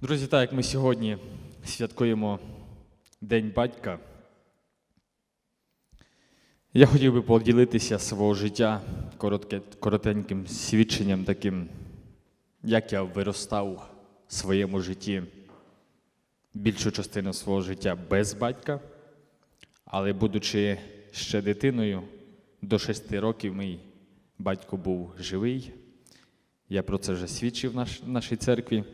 Друзі, так як ми сьогодні святкуємо День батька, я хотів би поділитися свого життя коротке, коротеньким свідченням таким, як я виростав в своєму житті більшу частину свого життя без батька, але будучи ще дитиною, до шести років мій батько був живий. Я про це вже свідчив в нашій церкві.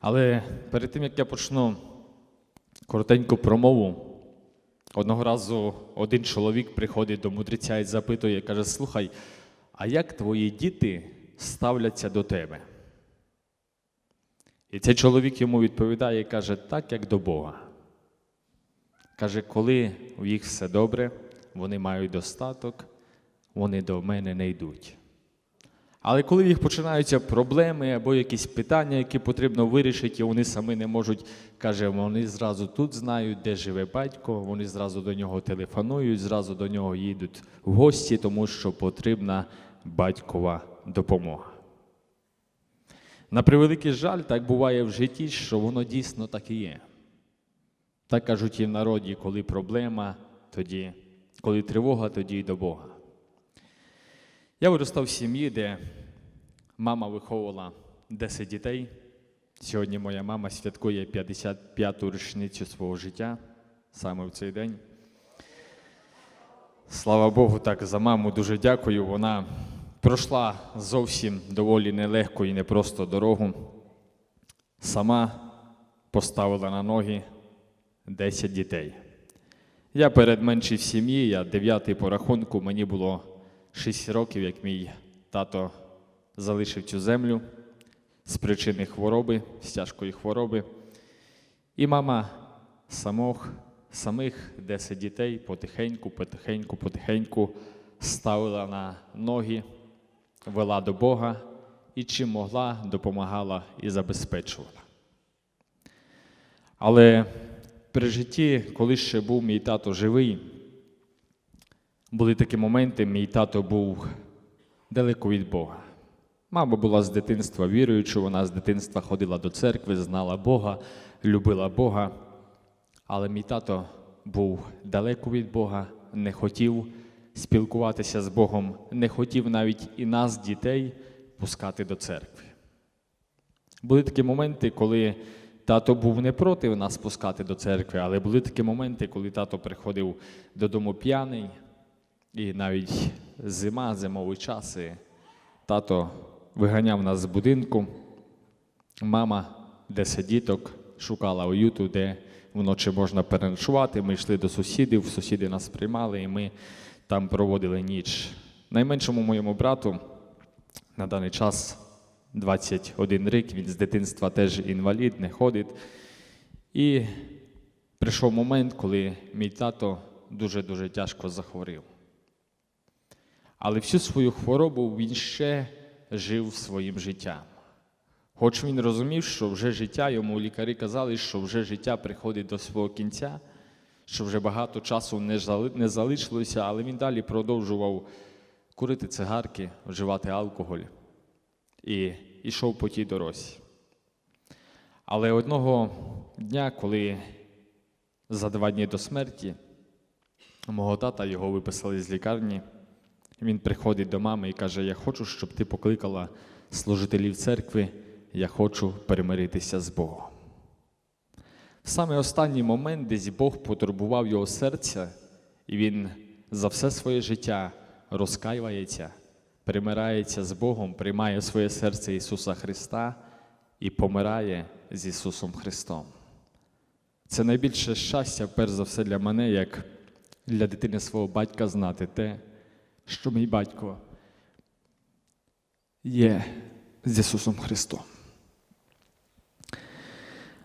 Але перед тим, як я почну коротеньку промову, одного разу один чоловік приходить до мудреця і запитує, каже: Слухай, а як твої діти ставляться до тебе? І цей чоловік йому відповідає і каже, так, як до Бога. Каже, коли у їх все добре, вони мають достаток, вони до мене не йдуть. Але коли в їх починаються проблеми або якісь питання, які потрібно вирішити, і вони самі не можуть, каже, вони зразу тут знають, де живе батько, вони зразу до нього телефонують, зразу до нього їдуть в гості, тому що потрібна батькова допомога. На превеликий жаль, так буває в житті, що воно дійсно так і є. Так кажуть і в народі, коли проблема, тоді, коли тривога, тоді й до Бога. Я виростав в сім'ї, де мама виховувала 10 дітей. Сьогодні моя мама святкує 55-ту річницю свого життя саме в цей день. Слава Богу, так за маму дуже дякую. Вона пройшла зовсім доволі нелегку і непросту дорогу. Сама поставила на ноги 10 дітей. Я перед менший сім'ї, я дев'ятий по рахунку, мені було 6 років, як мій тато залишив цю землю з причини хвороби, з тяжкої хвороби. І мама самох, самих 10 дітей потихеньку, потихеньку, потихеньку ставила на ноги, вела до Бога і чим могла, допомагала і забезпечувала. Але при житті, коли ще був мій тато живий, були такі моменти, мій тато був далеко від Бога. Мама була з дитинства віруючою, вона з дитинства ходила до церкви, знала Бога, любила Бога. Але мій тато був далеко від Бога, не хотів спілкуватися з Богом, не хотів навіть і нас, дітей, пускати до церкви. Були такі моменти, коли тато був не проти нас пускати до церкви, але були такі моменти, коли тато приходив додому п'яний, і навіть зима, зимові часи, тато виганяв нас з будинку. Мама, 10 діток, шукала уюту, де вночі можна переночувати. Ми йшли до сусідів, сусіди нас приймали, і ми там проводили ніч. Найменшому моєму брату на даний час 21 рік, він з дитинства теж інвалід, не ходить. І прийшов момент, коли мій тато дуже-дуже тяжко захворів. Але всю свою хворобу він ще жив своїм життям. Хоч він розумів, що вже життя, йому лікарі казали, що вже життя приходить до свого кінця, що вже багато часу не залишилося, але він далі продовжував курити цигарки, вживати алкоголь і йшов по тій дорозі. Але одного дня, коли за два дні до смерті мого тата його виписали з лікарні, він приходить до мами і каже: Я хочу, щоб ти покликала служителів церкви, я хочу перемиритися з Богом. В саме останній момент десь Бог потурбував його серця, і він за все своє життя розкаюється, примирається з Богом, приймає своє серце Ісуса Христа і помирає з Ісусом Христом. Це найбільше щастя, перш за все, для мене, як для дитини свого батька знати те, що мій батько є з Ісусом Христом.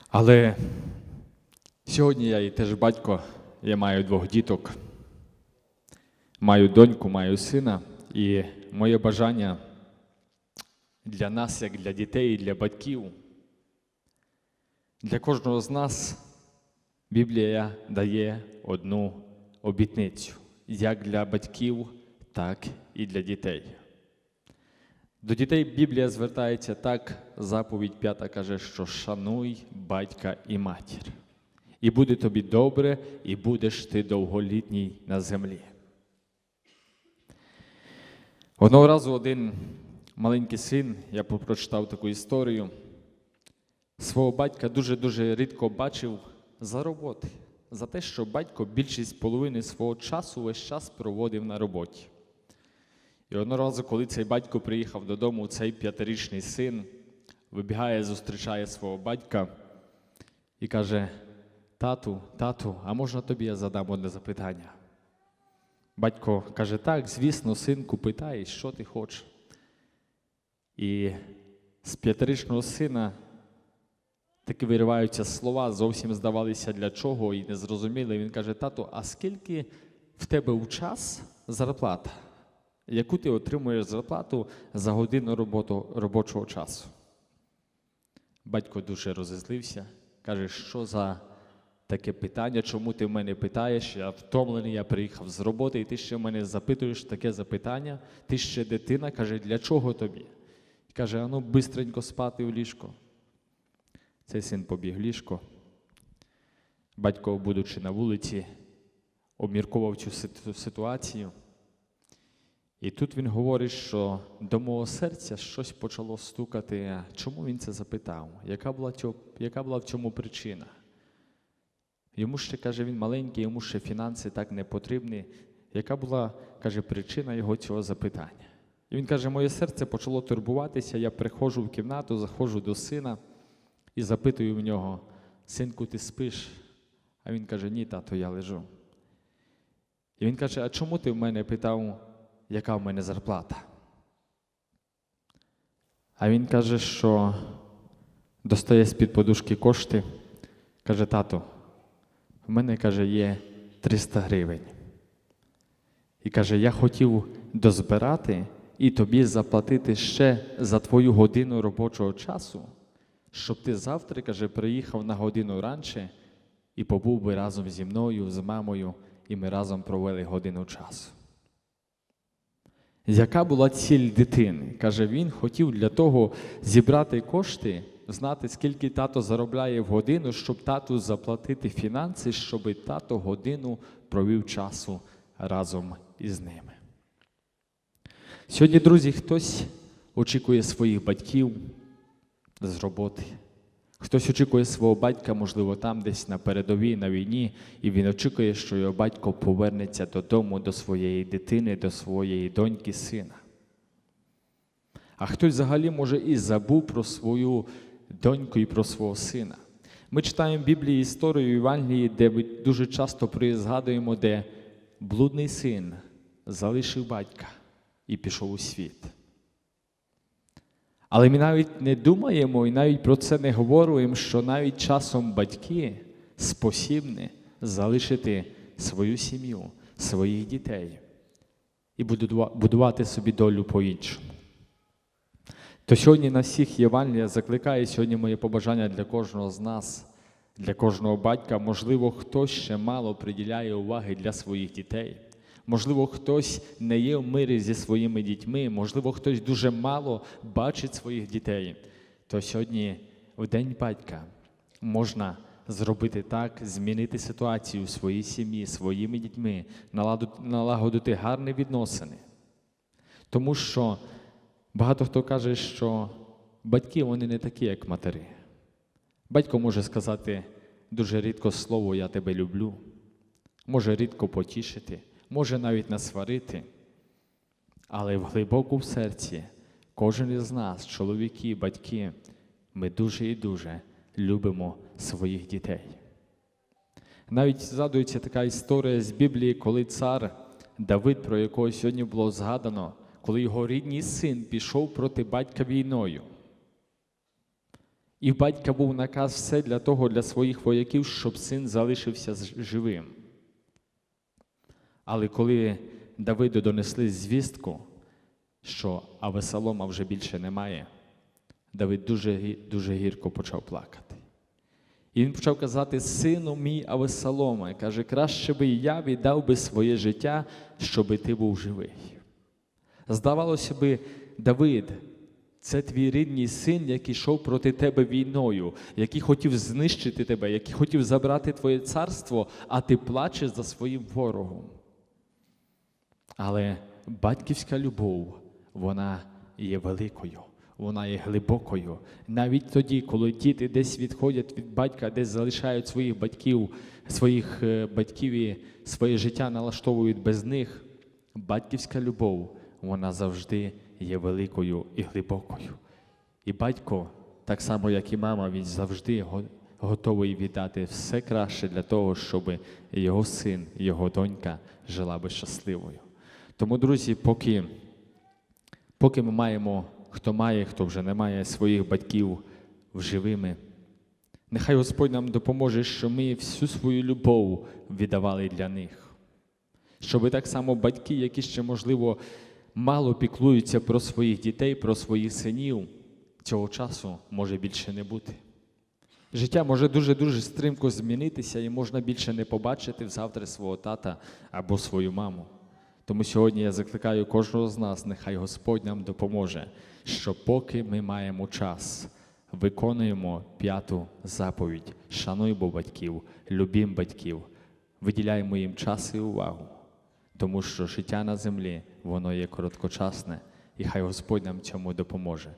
Але сьогодні я і теж батько, я маю двох діток, маю доньку, маю сина, і моє бажання для нас, як для дітей для батьків, для кожного з нас Біблія дає одну обітницю, як для батьків, так і для дітей. До дітей Біблія звертається так, заповідь п'ята каже, що шануй батька і матір. І буде тобі добре, і будеш ти довголітній на землі. Одного разу один маленький син, я прочитав таку історію, свого батька дуже-дуже рідко бачив за роботи, за те, що батько більшість половини свого часу весь час проводив на роботі. І одного разу, коли цей батько приїхав додому, цей п'ятирічний син вибігає, зустрічає свого батька і каже: Тату, тату, а можна тобі я задам одне запитання? Батько каже: так, звісно, синку, питай, що ти хочеш. І з п'ятирічного сина таки вириваються слова, зовсім здавалися для чого і не зрозуміли. Він каже: Тату, а скільки в тебе у час зарплата? Яку ти отримуєш зарплату за годину роботу, робочого часу? Батько дуже розізлився, каже, що за таке питання, чому ти в мене питаєш? Я втомлений, я приїхав з роботи, і ти ще мене запитуєш таке запитання. Ти ще дитина, каже, для чого тобі? І каже, а ну бистренько спати в ліжко. Цей син побіг в ліжко. Батько, будучи на вулиці, обмірковував цю ситуацію. І тут він говорить, що до мого серця щось почало стукати. Чому він це запитав? Яка була, яка була в цьому причина? Йому ще, каже, він маленький, йому ще фінанси так не потрібні. Яка була, каже, причина його цього запитання? І він каже, моє серце почало турбуватися, я приходжу в кімнату, заходжу до сина і запитую в нього, синку, ти спиш? А він каже, ні, тато, я лежу. І він каже, а чому ти в мене питав, яка в мене зарплата? А він каже, що достає з-під подушки кошти, каже, тато, в мене, каже, є 300 гривень. І каже, я хотів дозбирати і тобі заплатити ще за твою годину робочого часу, щоб ти завтра, каже, приїхав на годину раніше і побув би разом зі мною, з мамою, і ми разом провели годину часу. Яка була ціль дитини? Каже, він хотів для того зібрати кошти, знати, скільки тато заробляє в годину, щоб тату заплатити фінанси, щоб тато годину провів часу разом із ними. Сьогодні, друзі, хтось очікує своїх батьків з роботи. Хтось очікує свого батька, можливо, там десь на передовій, на війні, і він очікує, що його батько повернеться додому до своєї дитини, до своєї доньки, сина. А хтось взагалі, може, і забув про свою доньку і про свого сина. Ми читаємо в Біблії історію в Євангелії, де ми дуже часто згадуємо, де блудний син залишив батька і пішов у світ. Але ми навіть не думаємо і навіть про це не говоримо, що навіть часом батьки спосібні залишити свою сім'ю, своїх дітей і будувати собі долю по-іншому. То сьогодні на всіх Євангелія закликає сьогодні моє побажання для кожного з нас, для кожного батька. Можливо, хтось ще мало приділяє уваги для своїх дітей. Можливо, хтось не є в мирі зі своїми дітьми, можливо, хтось дуже мало бачить своїх дітей. То сьогодні, в День батька, можна зробити так, змінити ситуацію в своїй сім'ї, своїми дітьми, налагодити гарні відносини. Тому що багато хто каже, що батьки вони не такі, як матері. Батько може сказати дуже рідко слово Я тебе люблю, може рідко потішити, може навіть насварити. Але в глибоку в серці кожен із нас, чоловіки, батьки, ми дуже і дуже любимо своїх дітей. Навіть згадується така історія з Біблії, коли цар Давид, про якого сьогодні було згадано, коли його рідний син пішов проти батька війною. І в батька був наказ все для того, для своїх вояків, щоб син залишився живим. Але коли Давиду донесли звістку, що Авесолома вже більше немає, Давид дуже, дуже гірко почав плакати. І він почав казати: Сину мій Авесоломе, каже, краще би я віддав би своє життя, щоби ти був живий. Здавалося би, Давид Це твій рідний син, який йшов проти тебе війною, який хотів знищити тебе, який хотів забрати твоє царство, а ти плачеш за своїм ворогом. Але батьківська любов, вона є великою, вона є глибокою. Навіть тоді, коли діти десь відходять від батька, десь залишають своїх батьків, своїх е, батьків і своє життя налаштовують без них, батьківська любов, вона завжди є великою і глибокою. І батько, так само як і мама, він завжди готовий віддати все краще для того, щоб його син, його донька жила би щасливою. Тому, друзі, поки, поки ми маємо, хто має, хто вже не має своїх батьків живими, нехай Господь нам допоможе, що ми всю свою любов віддавали для них. Щоб так само батьки, які ще, можливо, мало піклуються про своїх дітей, про своїх синів, цього часу може більше не бути. Життя може дуже-дуже стрімко змінитися і можна більше не побачити завтра свого тата або свою маму. Тому сьогодні я закликаю кожного з нас, нехай Господь нам допоможе, що поки ми маємо час, виконуємо п'яту заповідь, шануймо батьків, любім батьків, виділяємо їм час і увагу, тому що життя на землі, воно є короткочасне, і хай Господь нам цьому допоможе.